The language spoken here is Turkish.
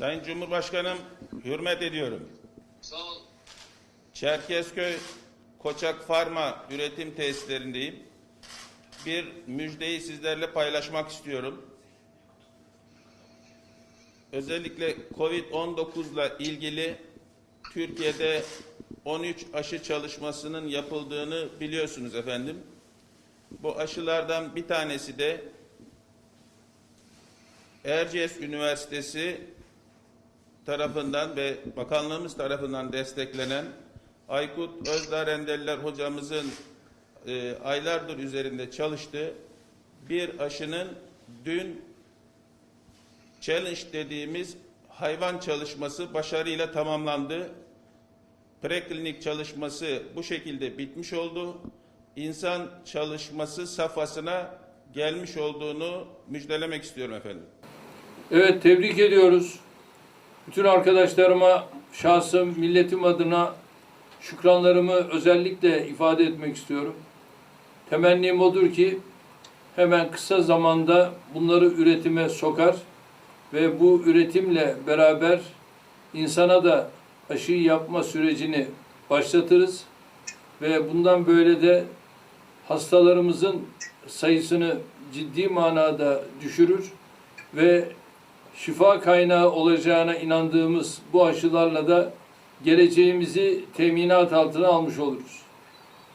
Sayın Cumhurbaşkanım, hürmet ediyorum. Sağ ol. Çerkezköy Koçak Farma üretim tesislerindeyim. Bir müjdeyi sizlerle paylaşmak istiyorum. Özellikle Covid-19 ile ilgili Türkiye'de 13 aşı çalışmasının yapıldığını biliyorsunuz efendim. Bu aşılardan bir tanesi de Erciyes Üniversitesi tarafından ve bakanlığımız tarafından desteklenen Aykut Özdağ Rendeller hocamızın e, aylardır üzerinde çalıştığı bir aşının dün challenge dediğimiz hayvan çalışması başarıyla tamamlandı. Preklinik çalışması bu şekilde bitmiş oldu. İnsan çalışması safhasına gelmiş olduğunu müjdelemek istiyorum efendim. Evet tebrik ediyoruz. Bütün arkadaşlarıma şahsım, milletim adına şükranlarımı özellikle ifade etmek istiyorum. Temennim odur ki hemen kısa zamanda bunları üretime sokar ve bu üretimle beraber insana da aşı yapma sürecini başlatırız ve bundan böyle de hastalarımızın sayısını ciddi manada düşürür ve şifa kaynağı olacağına inandığımız bu aşılarla da geleceğimizi teminat altına almış oluruz.